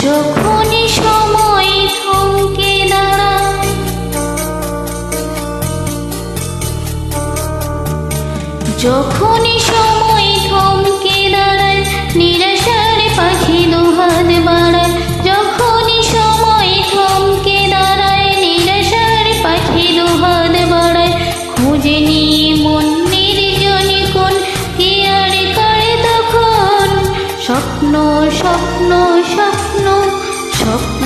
যখনই সময় থমকে দাঁড়ায় যখনই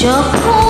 这不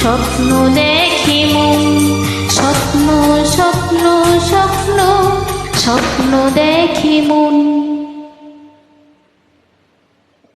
স্বপ্ন দেখি স্বপ্ন স্বপ্ন স্বপ্ন স্বপ্ন দেখি মন।